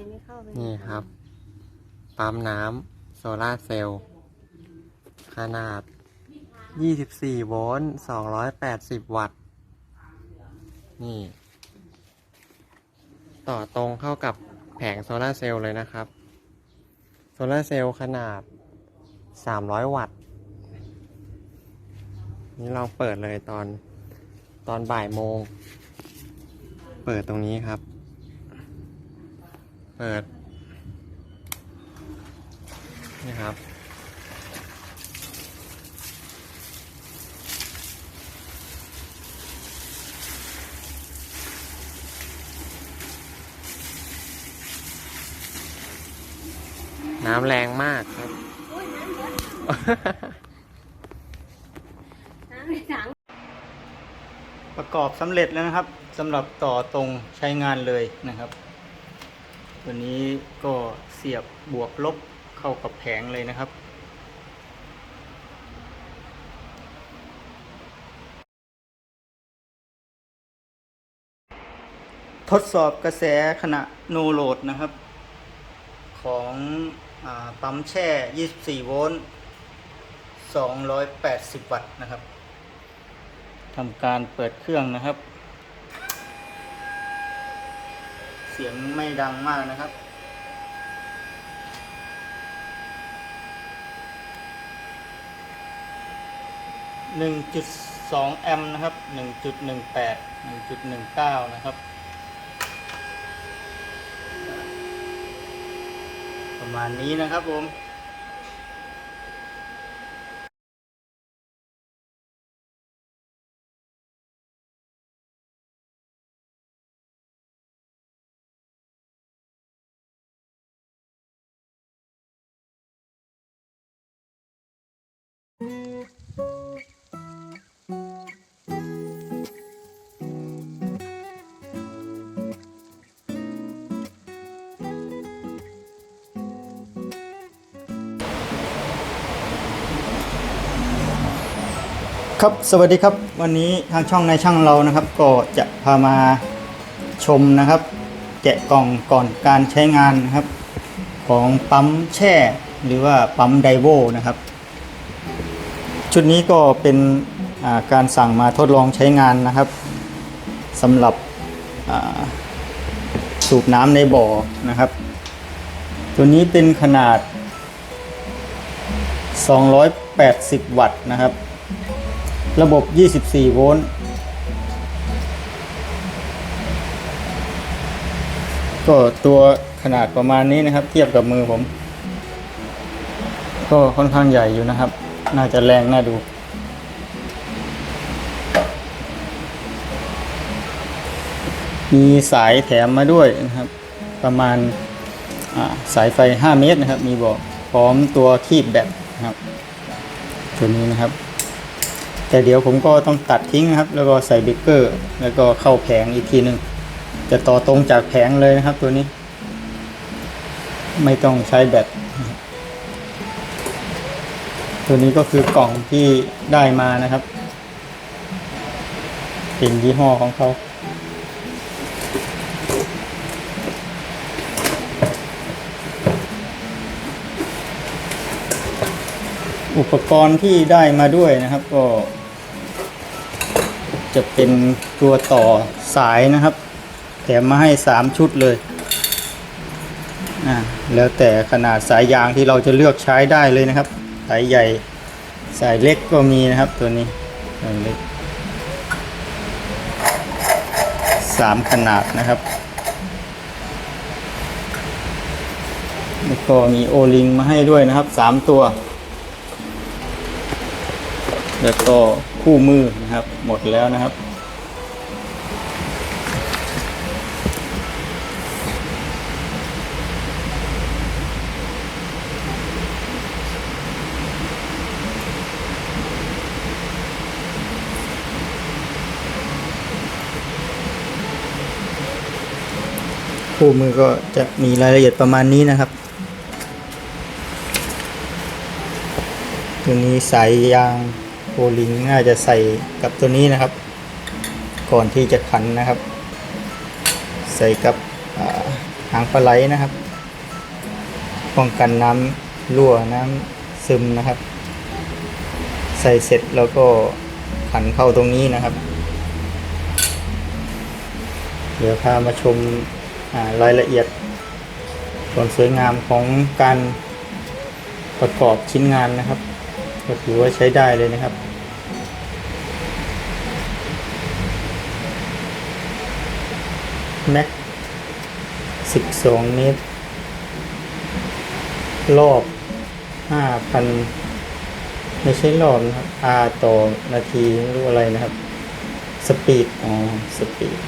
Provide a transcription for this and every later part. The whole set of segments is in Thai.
ยังไม่เข้าไปนี่ครับ ปั๊มน้ำโซลาเซลล์ ขนาด 24 โวลต์ 280 วัตต์ นี่ ต่อตรงเข้ากับแผงโซลาเซลล์เลยนะครับ โซลาเซลล์ขนาด 300 วัตต์ นี่เราเปิดเลยตอนตอนบ่ายโมง เปิดตรงนี้ครับ เปิด นี่ครับ น้ำแรงมากครับโอ้ยน้ำเยอะน้ำในถังประกอบสำเร็จแล้วนะครับสำหรับต่อตรงใช้งานเลยนะครับ ตัวนี้ก็เสียบบวกลบเข้ากับแผงเลยนะครับ ทดสอบกระแสขณะโนโหลดนะครับ ของอปั๊มแช่ 24 โวลต์ 280 วัตต์นะครับทำการเปิดเครื่องนะครับ เสียงไม่ดังมากนะครับ1.2แอมป์นะครับ1.18 1.19นะครับ ประมาณนี้นะครับผม ครับ สวัสดีครับ วันนี้ทางช่องในช่างเรานะครับ ก็จะพามาชมนะครับ แกะกล่องก่อนการใช้งานนะครับ ของปั๊มแช่หรือว่าปั๊มไดโวนะครับ ชุดนี้ก็เป็นาการสั่งมาทดลองใช้งานนะครับสำหรับสูบน้ำในบ่อนะครับ ตัวนี้เป็นขนาด 280 วัตต์นะครับ ระบบ 24 โวลต์ก็ตัวขนาดประมาณนี้นะครับ เทียบกับมือผม ก็ค่อนข้างใหญ่อยู่นะครับ น่าจะแรงน่าดู มีสายแถมมาด้วยนะครับ ประมาณาสายไฟ 5 เมตรนะครับ มีบอกพร้อมตัวคีบแบตนะครับ ตัวนี้นะครับ แต่เดี๋ยวผมก็ต้องตัดทิ้งนะครับ แล้วก็ใส่เบรกเกอร์ แล้วก็เข้าแผงอีกทีหนึ่งจะต่อตรงจากแผงเลยนะครับตัวนี้ ไม่ต้องใช้แบตนะครับ ตัวนี้ก็คือกล่องที่ได้มานะครับ เป็นยี่ห้อของเขาอุปกรณ์ที่ได้มาด้วยนะครับ ก็ จะเป็นตัวต่อสายนะครับ แถมมาให้3ชุดเลยอ่าแล้วแต่ขนาดสายยางที่เราจะเลือกใช้ได้เลยนะครับ สายใหญ่สายเล็กก็มีนะครับตัวนี้สายเล็กสามขนาดนะครับแล้วก็มีโอลิงมาให้ด้วยนะครับสามตัว แล้วก็คู่มือนะครับหมดแล้วนะครับ คู่มือก็จะมีรายละเอียดประมาณนี้นะครับ ตัวนี้สายยางโอลิงน่าจะใส่กับตัวนี้นะครับ ก่อนที่จะขันนะครับ ใส่กับหางปลาไหลนะครับ ป้องกันน้ำรั่วน้ำซึมนะครับ ใส่เสร็จแล้วก็ขันเข้าตรงนี้นะครับ เดี๋ยวพามาชม รายละเอียดส่วนสวยงามของการประกอบชิ้นงานนะครับ ก็ถือว่าใช้ได้เลยนะครับแม็ก12 เมตร รอบ 5,000 ไม่ใช่รอบนะครับ R ต่อนาทีไม่รู้อะไรนะครับ สปีด อ๋อ สปีด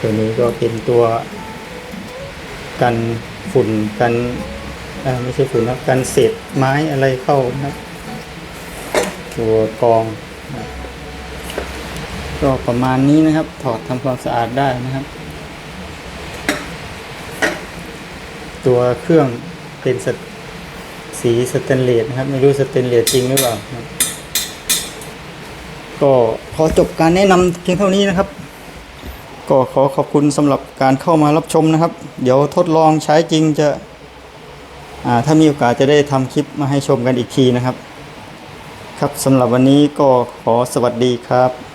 ตัวนี้ก็เป็นตัวกันฝุ่นกันไม่ใช่ฝุ่นนะกันเศษไม้อะไรเข้านะตัวกองนะก็ประมาณนี้นะครับ ถอดทำความสะอาดได้นะครับ ตัวเครื่องเป็นสสีสแตนเลสนะครับ ไม่รู้สแตนเลสจริงหรือเปล่า ก็ขอจบการแนะนำเพียงเท่านี้นะครับ ก็ขอขอบคุณสำหรับการเข้ามารับชมนะครับ เดี๋ยวทดลองใช้จริงจะถ้ามีโอกาสจะได้ทำคลิปมาให้ชมกันอีกทีนะครับ ครับสำหรับวันนี้ก็ขอสวัสดีครับ